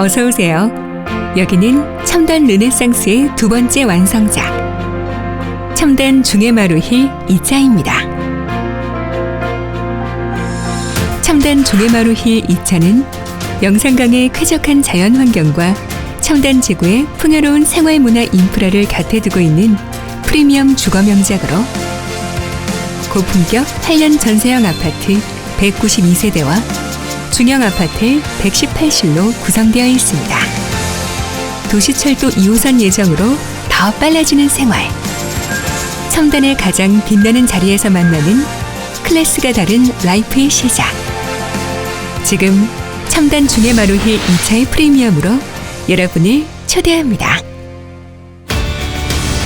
어서 오세요. 여기는 첨단 르네상스의 두 번째 완성작. 첨단 중해마루힐 2차입니다. 첨단 중해마루힐 2차는 영산강의 쾌적한 자연 환경과 첨단 지구의 풍요로운 생활문화 인프라를 곁에 두고 있는 프리미엄 주거 명작으로 고품격 8년 전세형 아파트 192세대와 중형 아파트 118실로 구성되어 있습니다. 도시철도 2호선 예정으로 더 빨라지는 생활. 첨단의 가장 빛나는 자리에서 만나는 클래스가 다른 라이프의 시작. 지금 첨단 중해 마루힐 2차의 프리미엄으로 여러분을 초대합니다.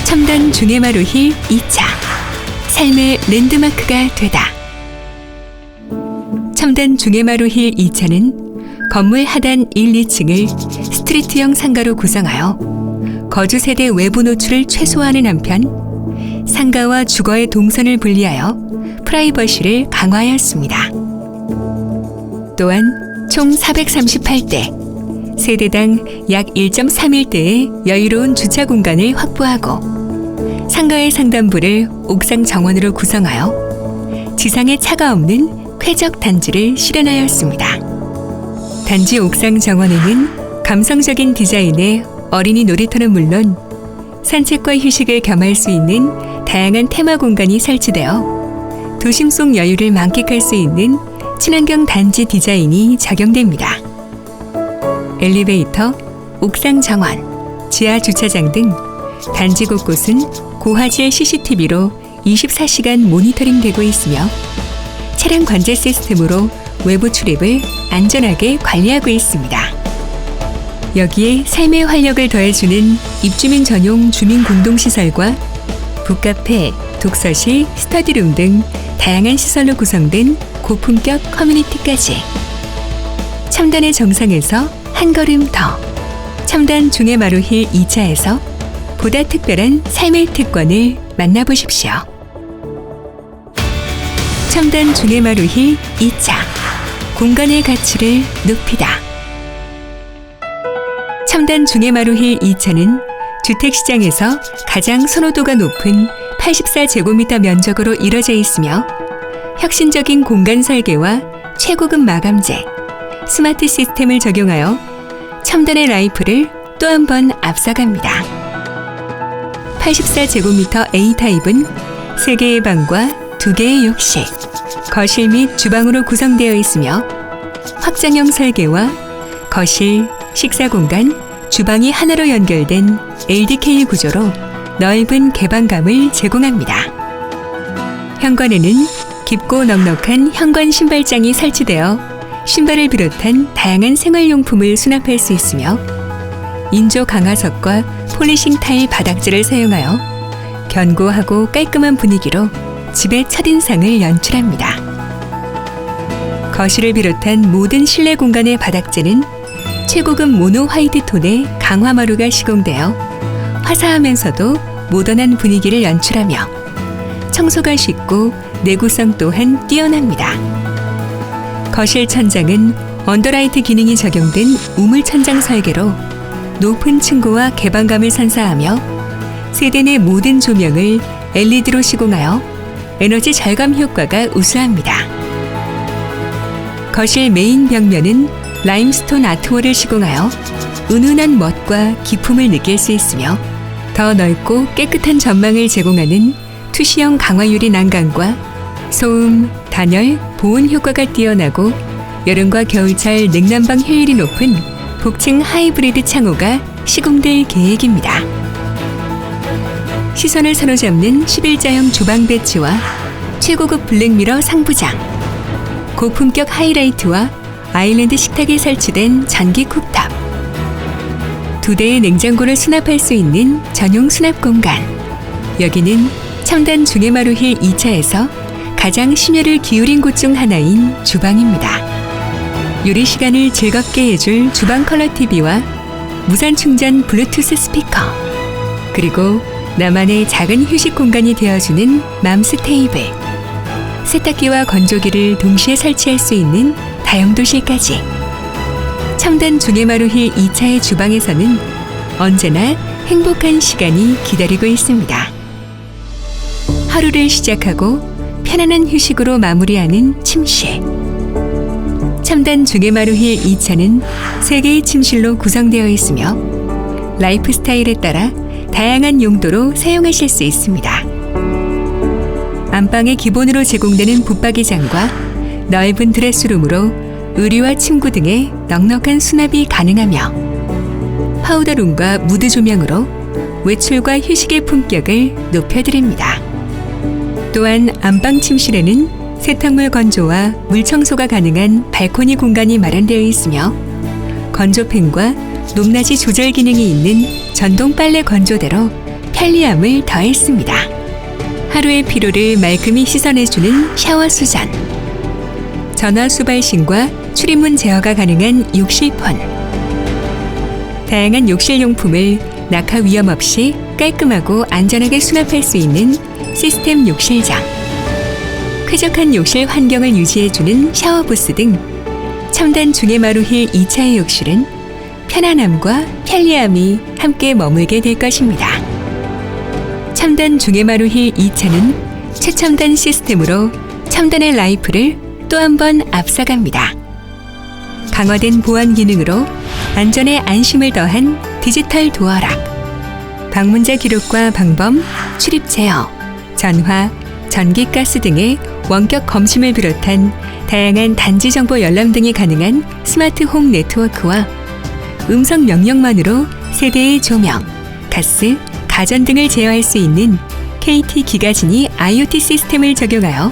첨단 중해 마루힐 2차. 삶의 랜드마크가 되다. 첨단 중해마루 힐 2차는 건물 하단 1, 2층을 스트리트형 상가로 구성하여 거주 세대 외부 노출을 최소화하는 한편 상가와 주거의 동선을 분리하여 프라이버시를 강화하였습니다. 또한 총 438대, 세대당 약 1.31대의 여유로운 주차 공간을 확보하고 상가의 상단부를 옥상 정원으로 구성하여 지상에 차가 없는 쾌적 단지를 실현하였습니다. 단지 옥상 정원에는 감성적인 디자인의 어린이 놀이터는 물론 산책과 휴식을 겸할 수 있는 다양한 테마 공간이 설치되어 도심 속 여유를 만끽할 수 있는 친환경 단지 디자인이 적용됩니다. 엘리베이터, 옥상 정원, 지하 주차장 등 단지 곳곳은 고화질 CCTV로 24시간 모니터링 되고 있으며 차량 관제 시스템으로 외부 출입을 안전하게 관리하고 있습니다. 여기에 삶의 활력을 더해주는 입주민 전용 주민 공동시설과 북카페, 독서실, 스터디룸 등 다양한 시설로 구성된 고품격 커뮤니티까지 첨단의 정상에서 한 걸음 더 첨단 중해 마루힐 2차에서 보다 특별한 삶의 특권을 만나보십시오. 첨단 중해마루힐 2차 공간의 가치를 높이다. 첨단 중해마루힐 2차는 주택시장에서 가장 선호도가 높은 84제곱미터 면적으로 이뤄져 있으며 혁신적인 공간 설계와 최고급 마감재, 스마트 시스템을 적용하여 첨단의 라이프를 또 한 번 앞서갑니다. 84제곱미터 A타입은 3개의 방과 2개의 욕실, 거실 및 주방으로 구성되어 있으며 확장형 설계와 거실, 식사 공간, 주방이 하나로 연결된 LDK 구조로 넓은 개방감을 제공합니다. 현관에는 깊고 넉넉한 현관 신발장이 설치되어 신발을 비롯한 다양한 생활용품을 수납할 수 있으며 인조 강화석과 폴리싱 타일 바닥재를 사용하여 견고하고 깔끔한 분위기로 집의 첫인상을 연출합니다. 거실을 비롯한 모든 실내 공간의 바닥재는 최고급 모노 화이트 톤의 강화마루가 시공되어 화사하면서도 모던한 분위기를 연출하며 청소가 쉽고 내구성 또한 뛰어납니다. 거실 천장은 언더라이트 기능이 적용된 우물 천장 설계로 높은 층고와 개방감을 선사하며 세대 내 모든 조명을 LED로 시공하여 에너지 절감 효과가 우수합니다. 거실 메인 벽면은 라임스톤 아트월을 시공하여 은은한 멋과 기품을 느낄 수 있으며 더 넓고 깨끗한 전망을 제공하는 투시형 강화유리 난간과 소음, 단열, 보온 효과가 뛰어나고 여름과 겨울철 냉난방 효율이 높은 복층 하이브리드 창호가 시공될 계획입니다. 시선을 사로잡는 11자형 주방 배치와 최고급 블랙미러 상부장, 고품격 하이라이트와 아일랜드 식탁에 설치된 전기 쿡탑, 두 대의 냉장고를 수납할 수 있는 전용 수납 공간. 여기는 첨단 중해마루힐 2차에서 가장 심혈을 기울인 곳 중 하나인 주방입니다. 요리 시간을 즐겁게 해줄 주방 컬러 TV와 무선 충전 블루투스 스피커, 그리고 나만의 작은 휴식 공간이 되어주는 맘스 테이블, 세탁기와 건조기를 동시에 설치할 수 있는 다용도실까지 첨단 중해마루힐 2차의 주방에서는 언제나 행복한 시간이 기다리고 있습니다. 하루를 시작하고 편안한 휴식으로 마무리하는 침실. 첨단 중해마루힐 2차는 3개의 침실로 구성되어 있으며 라이프 스타일에 따라 다양한 용도로 사용하실 수 있습니다. 안방에 기본으로 제공되는 붙박이장과 넓은 드레스룸으로 의류와 침구 등의 넉넉한 수납이 가능하며 파우더룸과 무드 조명으로 외출과 휴식의 품격을 높여드립니다. 또한 안방 침실에는 세탁물 건조와 물 청소가 가능한 발코니 공간이 마련되어 있으며 건조팬과 높낮이 조절 기능이 있는 전동 빨래 건조대로 편리함을 더했습니다. 하루의 피로를 말끔히 씻어내주는 샤워 수전, 전화 수발신과 출입문 제어가 가능한 욕실폰, 다양한 욕실 용품을 낙하 위험 없이 깔끔하고 안전하게 수납할 수 있는 시스템 욕실장, 쾌적한 욕실 환경을 유지해주는 샤워부스 등 첨단 중해마루 힐 2차의 욕실은 편안함과 편리함이 함께 머물게 될 것입니다. 첨단 중해마루힐 2차는 최첨단 시스템으로 첨단의 라이프를 또 한 번 앞서갑니다. 강화된 보안 기능으로 안전에 안심을 더한 디지털 도어락, 방문자 기록과 방범, 출입 제어, 전화, 전기 가스 등의 원격 검침을 비롯한 다양한 단지 정보 열람 등이 가능한 스마트 홈 네트워크와 음성 명령만으로 세대의 조명, 가스, 가전 등을 제어할 수 있는 KT 기가진이 IoT 시스템을 적용하여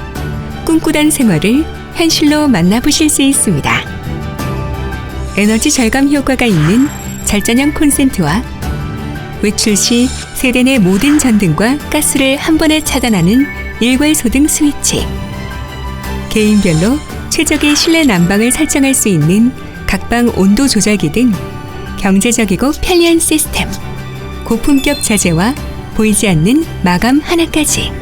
꿈꾸던 생활을 현실로 만나보실 수 있습니다. 에너지 절감 효과가 있는 절전형 콘센트와 외출 시 세대 내 모든 전등과 가스를 한 번에 차단하는 일괄 소등 스위치. 개인별로 최적의 실내 난방을 설정할 수 있는 각방 온도 조절기 등 경제적이고 편리한 시스템. 고품격 자재와 보이지 않는 마감 하나까지.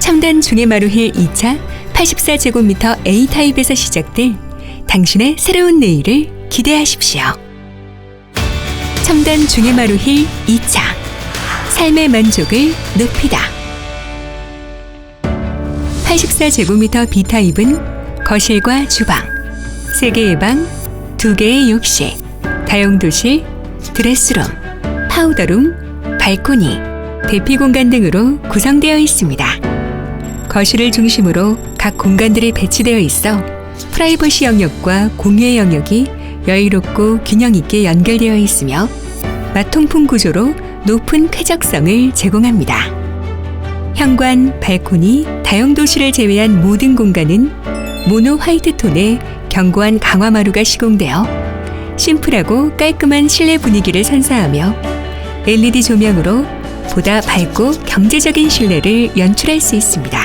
첨단 중해마루힐 2차 84제곱미터 A타입에서 시작될 당신의 새로운 내일을 기대하십시오. 첨단 중해마루힐 2차 삶의 만족을 높이다. 84제곱미터 B타입은 거실과 주방, 3개의 방, 2개의 욕실, 다용도실, 드레스룸, 파우더룸, 발코니, 대피 공간 등으로 구성되어 있습니다. 거실을 중심으로 각 공간들이 배치되어 있어 프라이버시 영역과 공유의 영역이 여유롭고 균형 있게 연결되어 있으며 마통풍 구조로 높은 쾌적성을 제공합니다. 현관, 발코니, 다용도실을 제외한 모든 공간은 모노 화이트 톤의 견고한 강화마루가 시공되어 심플하고 깔끔한 실내 분위기를 선사하며 LED 조명으로 보다 밝고 경제적인 실내를 연출할 수 있습니다.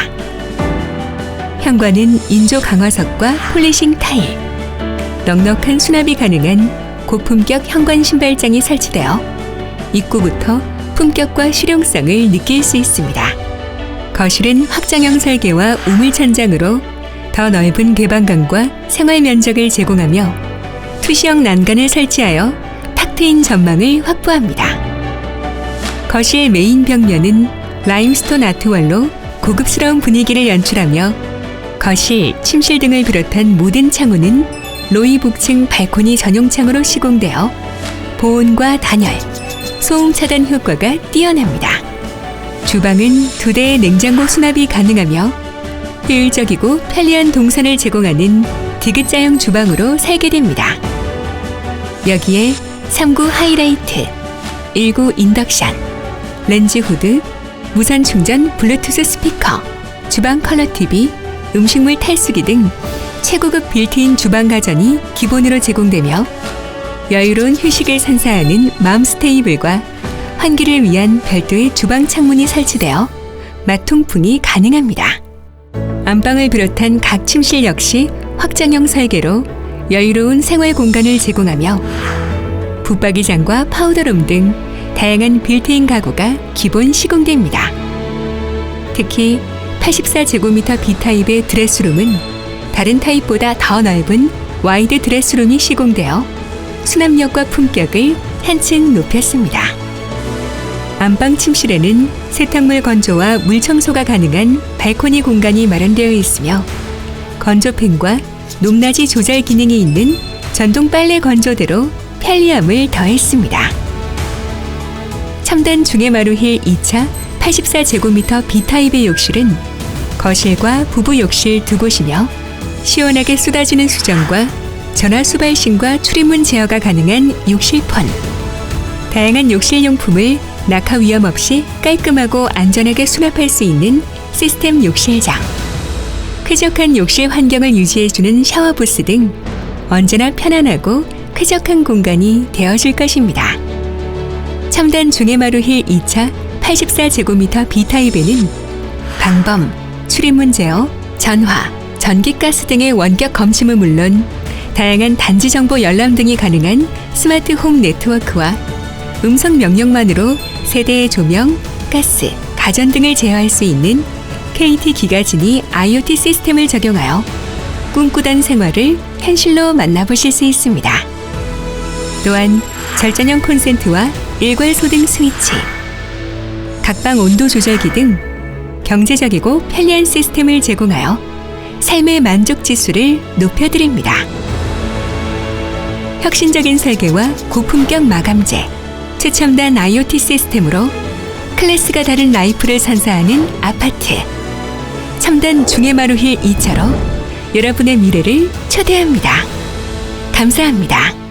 현관은 인조 강화석과 폴리싱 타일, 넉넉한 수납이 가능한 고품격 현관 신발장이 설치되어 입구부터 품격과 실용성을 느낄 수 있습니다. 거실은 확장형 설계와 우물 천장으로 더 넓은 개방감과 생활 면적을 제공하며 투시형 난간을 설치하여 탁 트인 전망을 확보합니다. 거실 메인 벽면은 라임스톤 아트월로 고급스러운 분위기를 연출하며 거실, 침실 등을 비롯한 모든 창호는 로이 북층 발코니 전용 창으로 시공되어 보온과 단열, 소음 차단 효과가 뛰어납니다. 주방은 두 대의 냉장고 수납이 가능하며 효율적이고 편리한 동선을 제공하는 디귿자형 주방으로 설계됩니다. 여기에 3구 하이라이트, 1구 인덕션, 렌즈 후드, 무선 충전 블루투스 스피커, 주방 컬러 TV, 음식물 탈수기 등 최고급 빌트인 주방 가전이 기본으로 제공되며 여유로운 휴식을 선사하는 맘스 테이블과 환기를 위한 별도의 주방 창문이 설치되어 맛통풍이 가능합니다. 안방을 비롯한 각 침실 역시 확장형 설계로 여유로운 생활 공간을 제공하며 붙박이장과 파우더룸 등 다양한 빌트인 가구가 기본 시공됩니다. 특히 84제곱미터 B타입의 드레스룸은 다른 타입보다 더 넓은 와이드 드레스룸이 시공되어 수납력과 품격을 한층 높였습니다. 안방 침실에는 세탁물 건조와 물 청소가 가능한 발코니 공간이 마련되어 있으며 건조팬과 높낮이 조절 기능이 있는 전동 빨래 건조대로 편리함을 더했습니다. 첨단 중해마루힐 2차 84제곱미터 B타입의 욕실은 거실과 부부 욕실 두 곳이며 시원하게 쏟아지는 수전과 전화 수발신과 출입문 제어가 가능한 욕실폰. 다양한 욕실 용품을 낙하 위험 없이 깔끔하고 안전하게 수납할 수 있는 시스템 욕실장. 쾌적한 욕실 환경을 유지해주는 샤워부스 등 언제나 편안하고 쾌적한 공간이 되어줄 것입니다. 첨단 중해마루힐 2차 84제곱미터 B타입에는 방범, 출입문 제어, 전화, 전기가스 등의 원격 검침은 물론 다양한 단지 정보 열람 등이 가능한 스마트 홈 네트워크와 음성 명령만으로 세대의 조명, 가스, 가전 등을 제어할 수 있는 KT 기가진이 IoT 시스템을 적용하여 꿈꾸던 생활을 현실로 만나보실 수 있습니다. 또한 절전형 콘센트와 일괄 소등 스위치, 각방 온도 조절기 등 경제적이고 편리한 시스템을 제공하여 삶의 만족 지수를 높여드립니다. 혁신적인 설계와 고품격 마감재, 최첨단 IoT 시스템으로 클래스가 다른 라이프를 선사하는 아파트. 첨단 중해마루힐 2차로 여러분의 미래를 초대합니다. 감사합니다.